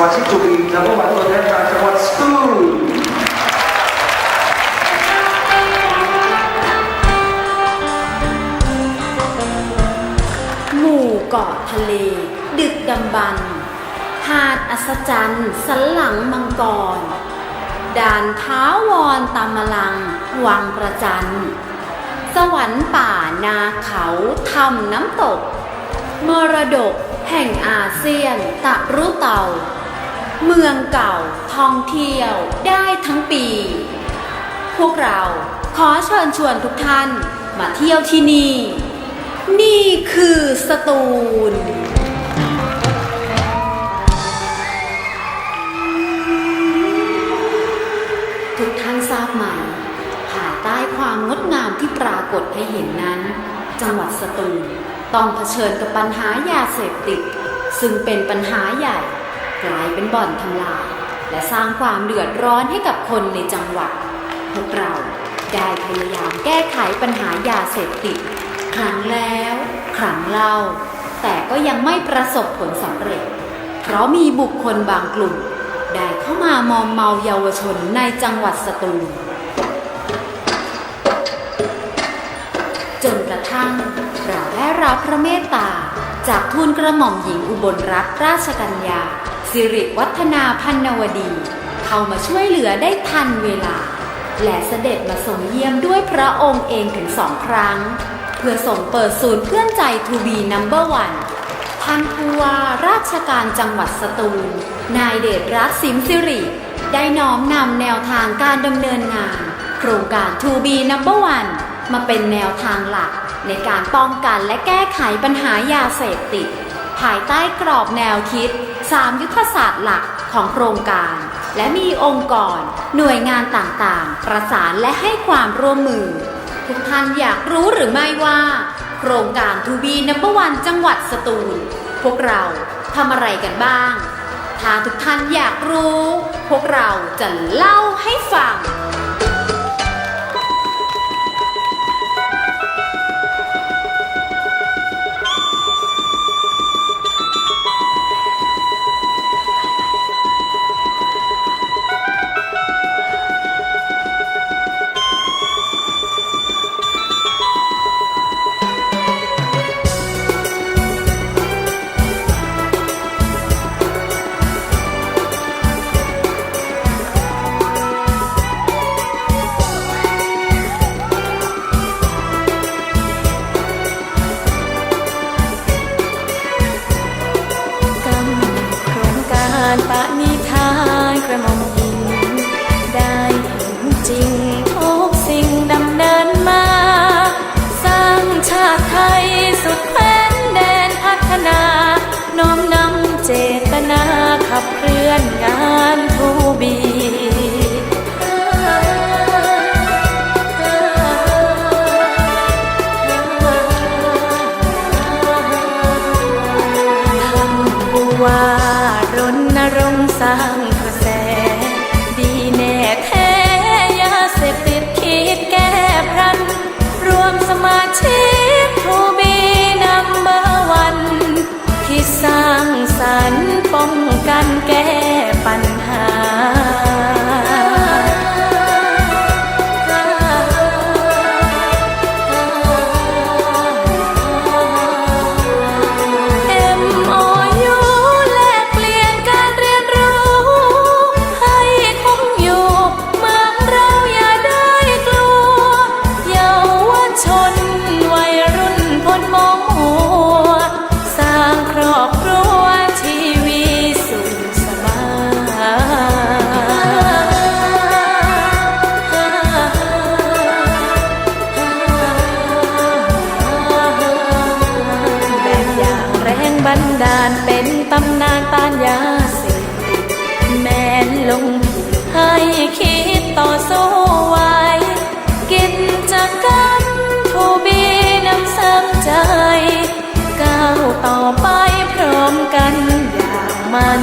มาชิกจูบีนัมเบอร์วันตัวแทนจากจังหวัดสตูลหมู่เกาะทะเล ดึกดำบรรพ์หาดอัศจรรย์สันหลังมังกร ด่านท้าวรตามลัง วังประจัน สวรรค์ป่านาเขาทำน้ำตก มรดกแห่งอาเซียนตะรุเต่า เมืองเก่าท่องเที่ยวได้ทั้งปี พวกเราขอเชิญชวนทุกท่านมาเที่ยวที่นี่ นี่คือสตูลทุกท่านทราบไหมภายใต้ความงดงามที่ปรากฏให้เห็นนั้น จังหวัดสตูลต้องเผชิญกับปัญหายาเสพติด ซึ่งเป็นปัญหาใหญ่ กลายเป็นบ่อนทำลาย และสร้างความเดือดร้อนให้กับคนในจังหวัด พวกเราได้พยายามแก้ไขปัญหายาเสพติด ครั้งแล้วครั้งเล่า แต่ก็ยังไม่ประสบผลสำเร็จ เพราะมีบุคคลบางกลุ่ม ได้เข้ามามอมเมาเยาวชนในจังหวัดสตูลจนกระทั่งเราได้รับพระเมตตาจากทูลกระหม่อมหญิงอุบลรัตนราชกัญญา สิริวัฒนาพันนวดี เข้ามาช่วยเหลือได้ทันเวลา และเสด็จมาทรงเยี่ยมด้วยพระองค์เองถึงสองครั้ง เพื่อส่งเปิดศูนย์เพื่อนใจทูบีนัมเบอร์วันท่านผู้ว่าราชการจังหวัดสตูล นายเดชรัตน์สิมสิริ ได้น้อมนำแนวทางการดำเนินงาน โครงการ To be number one มาเป็นแนวทางหลักในการป้องกันและแก้ไขปัญหายาเสพติด ภายใต้กรอบแนวคิด 3 ยุทธศาสตร์หลักของโครงการ และมีองค์กร หน่วยงานต่างๆ ประสานและให้ความร่วมมือ ทุกท่านอยากรู้หรือไม่ว่า โครงการ To be number one จังหวัดสตูล พวกเราทำอะไรกันบ้าง ถ้าทุกท่านอยากรู้ พวกเราจะเล่าให้ฟังานปณิทานกระมอมหญิงได้เห็นจริงทุกสิ่งดำเนินมา สร้างชาติไทยสุดแผ่นแดนพัฒนา น้อมนำเจตนาขับเคลื่อนงานทูบี แก้ปัญหา ให้คิดต่อสู้ไว้ กินจากกันทูบีน้ำซ้ำใจ ก้าวต่อไปพร้อมกันอย่างมัน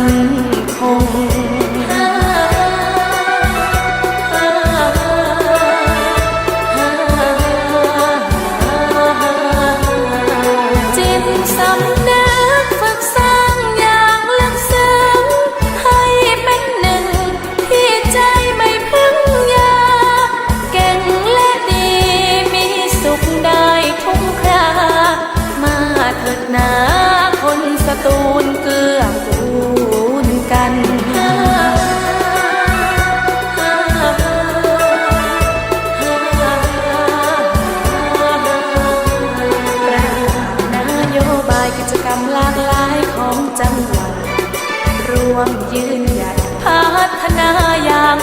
คง ดหนาคนสตูลเกื้อกูลกันประนโยบายกิจกรรมหลากหลายของจังหวัด รวมยืนหยัดพัฒนาอย่าง